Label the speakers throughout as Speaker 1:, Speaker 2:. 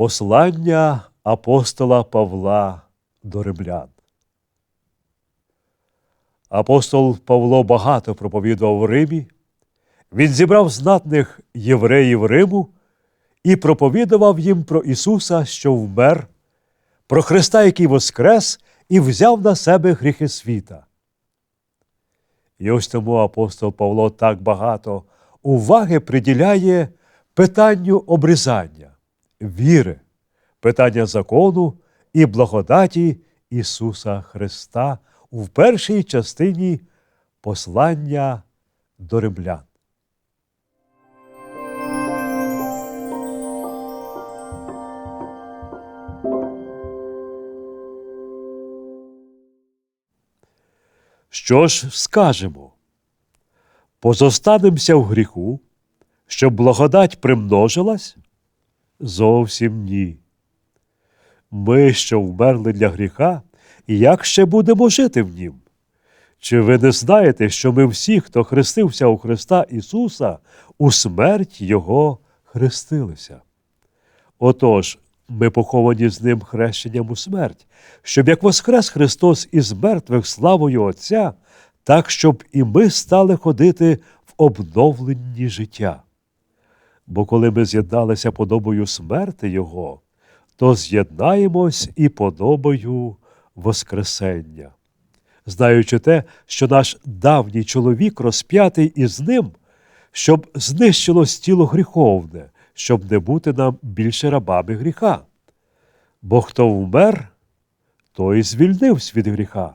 Speaker 1: Послання апостола Павла до римлян. Апостол Павло багато проповідував в Римі. Він зібрав знатних євреїв Риму і проповідував їм про Ісуса, що вмер, про Христа, який воскрес, і взяв на себе гріхи світа. І ось тому апостол Павло так багато уваги приділяє питанню обрізання, віри, питання закону і благодаті Ісуса Христа у першій частині послання до римлян. Що ж скажемо? Позостанемося в гріху, щоб благодать примножилась? Зовсім ні. Ми, що вмерли для гріха, як ще будемо жити в нім? Чи ви не знаєте, що ми всі, хто хрестився у Христа Ісуса, у смерть Його хрестилися? Отож, ми поховані з Ним хрещенням у смерть, щоб як воскрес Христос із мертвих славою Отця, так щоб і ми стали ходити в обновленні життя. Бо коли ми з'єдналися подобою смерти Його, то з'єднаємось і подобою Воскресення. Знаючи те, що наш давній чоловік розп'ятий із ним, щоб знищилось тіло гріховне, щоб не бути нам більше рабами гріха. Бо хто вмер, той звільнився від гріха.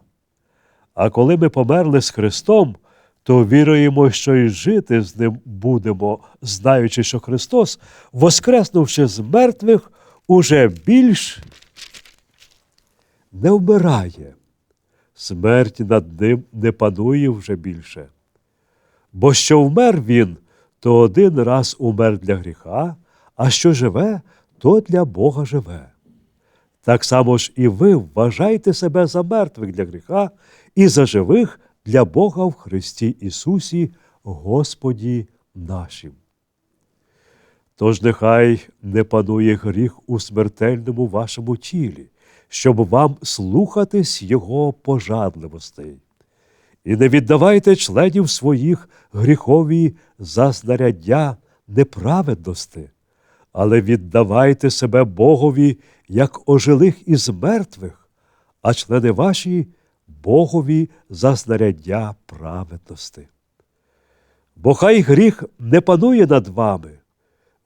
Speaker 1: А коли ми померли з Христом, то віруємо, що і жити з ним будемо, знаючи, що Христос, воскреснувши з мертвих, уже більш не вмирає. Смерть над ним не панує вже більше. Бо що вмер він, то один раз умер для гріха, а що живе, то для Бога живе. Так само ж і ви вважайте себе за мертвих для гріха і за живих для Бога в Христі Ісусі, Господі нашим. Тож нехай не панує гріх у смертельному вашому тілі, щоб вам слухатись Його пожадливостей. І не віддавайте членів своїх гріхові за знаряддя неправедності, але віддавайте себе Богові як ожилих із мертвих, а члени ваші Богові за знаряддя праведності. Бо хай гріх не панує над вами,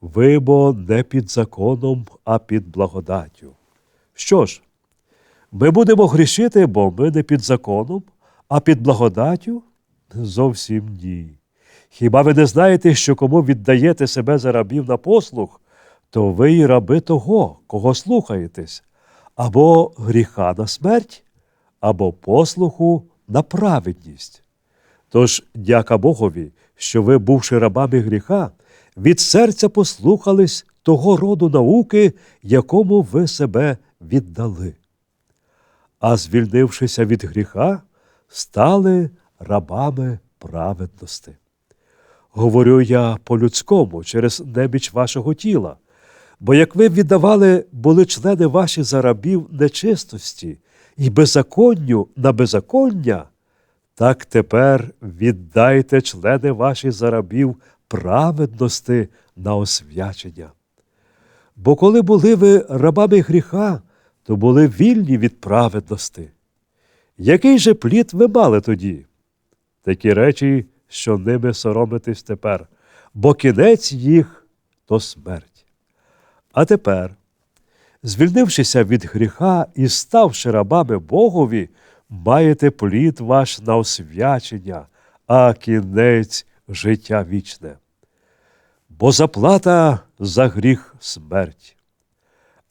Speaker 1: ви бо не під законом, а під благодаттю. Що ж, ми будемо грішити, бо ми не під законом, а під благодаттю? Зовсім ні. Хіба ви не знаєте, що кому віддаєте себе за рабів на послуг, то ви й раби того, кого слухаєтесь, або гріха на смерть, або послуху на праведність. Тож, дяка Богові, що ви, бувши рабами гріха, від серця послухались того роду науки, якому ви себе віддали. А звільнившися від гріха, стали рабами праведності. Говорю я по-людському через небіч вашого тіла, бо як ви віддавали були члени ваші за рабів нечистості і беззаконню на беззаконня, так тепер віддайте члени ваші за рабів праведності на освячення. Бо коли були ви рабами гріха, то були вільні від праведності. Який же плід ви мали тоді? Такі речі, що ними соромитесь тепер, бо кінець їх то смерть. А тепер, звільнившися від гріха і ставши рабами Богові, маєте плід ваш на освячення, а кінець життя вічне. Бо заплата за гріх смерть,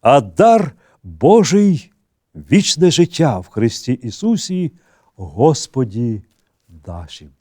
Speaker 1: а дар Божий вічне життя в Христі Ісусі, Господі нашим.